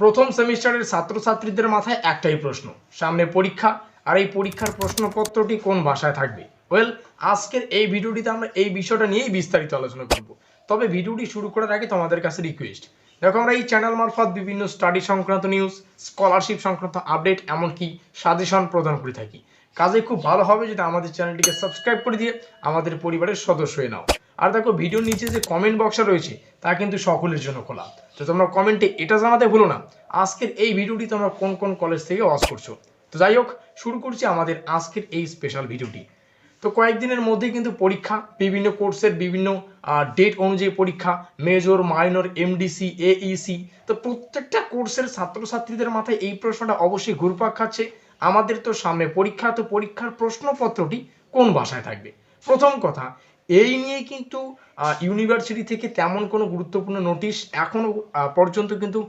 প্রথম সেমিস্টারের ছাত্রছাত্রীদের মাথায় একটাই প্রশ্ন, সামনে পরীক্ষা, আর এই পরীক্ষার প্রশ্নপত্রটি কোন ভাষায় থাকবে? ওয়েল আজকের এই ভিডিওটিতে আমরা এই বিষয়টা নিয়েই বিস্তারিত আলোচনা করব। তবে ভিডিওটি শুরু করার আগে তোমাদের কাছে রিকোয়েস্ট দেখো, আমরা এই চ্যানেল মারফত বিভিন্ন স্টাডি সংক্রান্ত নিউজ স্কলারশিপ সংক্রান্ত আপডেট এমনকি সাজেশন প্রদান করে থাকি। কাজে খুব ভালো হবে যদি আমাদের চ্যানেলটিকে সাবস্ক্রাইব করে দিয়ে আমাদের পরিবারের সদস্য হয়ে নাও। আর দেখো, ভিডিওর নিচে যে কমেন্ট বক্সটা রয়েছে, তা কিন্তু সকলের জন্য খোলা। তো তোমরা কমেন্টে এটা জানাতে ভুলো না, আজকের এই ভিডিওটি তোমরা কোন কোন কলেজ থেকে ওয়াচ করছ? তো যাই হোক, শুরু করছি আমাদের আজকের এই স্পেশাল ভিডিওটি। তো কয়েকদিনের মধ্যেই কিন্তু পরীক্ষা, বিভিন্ন কোর্সের বিভিন্ন ডেট অনুযায়ী পরীক্ষা মেজর মাইনর এমডিসি এইসি তো প্রত্যেকটা কোর্সের ছাত্রছাত্রীদের মাথায় এই প্রশ্নটা অবশ্যই ঘুরপাক খাচ্ছে। আমাদের তো সামনে পরীক্ষা তো পরীক্ষার প্রশ্নপত্রটি কোন ভাষায় থাকবে? প্রথম কথা এই নিয়ে কিন্তু ইউনিভার্সিটি থেকে তেমন কোনো গুরুত্বপূর্ণ নোটিশ এখনও আহ, পর্যন্ত কিন্তু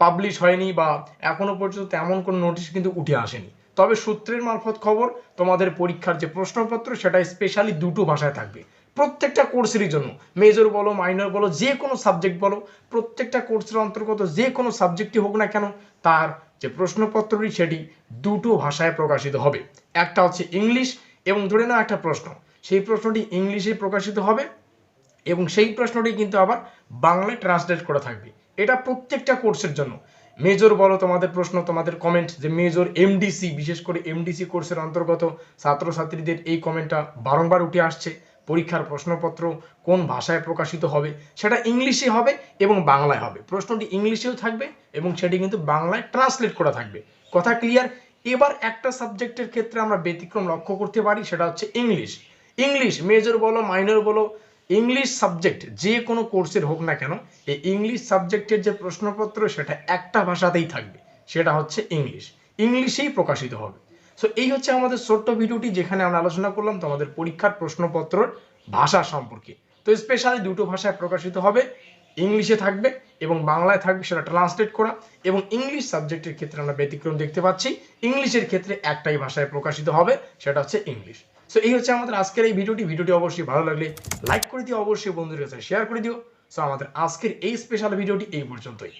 পাবলিশ হয়নি বা এখনও পর্যন্ত তেমন কোনো নোটিশ কিন্তু উঠে আসেনি। তবে সূত্রের মারফত খবর তোমাদের পরীক্ষার যে প্রশ্নপত্র সেটা স্পেশালি দুটো ভাষায় থাকবে। প্রত্যেকটা কোর্সেরই জন্য মেজর বলো মাইনর বলো যে কোনো সাবজেক্ট বলো প্রত্যেকটা কোর্সের অন্তর্গত যে কোনো সাবজেক্টই হোক না কেন তার যে প্রশ্নপত্রটি সেটি দুটো ভাষায় প্রকাশিত হবে। একটা হচ্ছে ইংলিশ এবং ধরে নাও একটা প্রশ্ন। সেই প্রশ্নটি ইংলিশে প্রকাশিত হবে এবং সেই প্রশ্নটি কিন্তু আবার বাংলায় ট্রান্সলেট করা থাকবে। এটা প্রত্যেকটা কোর্সের জন্য। মেজর বলো, তোমাদের প্রশ্ন, তোমাদের কমেন্ট যে মেজর এমডিসি বিশেষ করে এমডিসি কোর্সের অন্তর্গত ছাত্রছাত্রীদের এই কমেন্টটা বারংবার উঠে আসছে। পরীক্ষার প্রশ্নপত্র কোন ভাষায় প্রকাশিত হবে, সেটা ইংলিশে হবে এবং বাংলায় হবে। প্রশ্নটি ইংলিশেও থাকবে এবং সেটি কিন্তু বাংলায় ট্রান্সলেট করা থাকবে। কথা ক্লিয়ার এবার একটা সাবজেক্টের ক্ষেত্রে আমরা ব্যতিক্রম লক্ষ্য করতে পারি, সেটা হচ্ছে ইংলিশ। ইংলিশ মেজর বলো মাইনর বলো, ইংলিশ সাবজেক্ট যে কোনো কোর্সের হোক না কেন, এই ইংলিশ সাবজেক্টের যে প্রশ্নপত্র, সেটা একটা ভাষাতেই থাকবে। সেটা হচ্ছে ইংলিশ। ইংলিশেই প্রকাশিত হবে। সো এই হচ্ছে আমাদের ছোট্ট ভিডিওটি যেখানে আমরা আলোচনা করলাম তোমাদের পরীক্ষার প্রশ্নপত্রর ভাষা সম্পর্কে। তো স্পেশালি দুটো ভাষায় প্রকাশিত হবে। ইংলিশে থাকবে এবং বাংলায় থাকবে সেটা ট্রান্সলেট করা এবং ইংলিশ সাবজেক্টের ক্ষেত্রে আমরা ব্যতিক্রম দেখতে পাচ্ছি। ইংলিশের ক্ষেত্রে একটাই ভাষায় প্রকাশিত হবে, সেটা হচ্ছে ইংলিশ সো এই হচ্ছে আমাদের আজকের এই ভিডিওটি। ভিডিওটি অবশ্যই ভালো লাগলে লাইক করে দিও, অবশ্যই বন্ধুদের কাছে শেয়ার করে দিও। সো আমাদের আজকের এই স্পেশাল ভিডিওটি এই পর্যন্তই।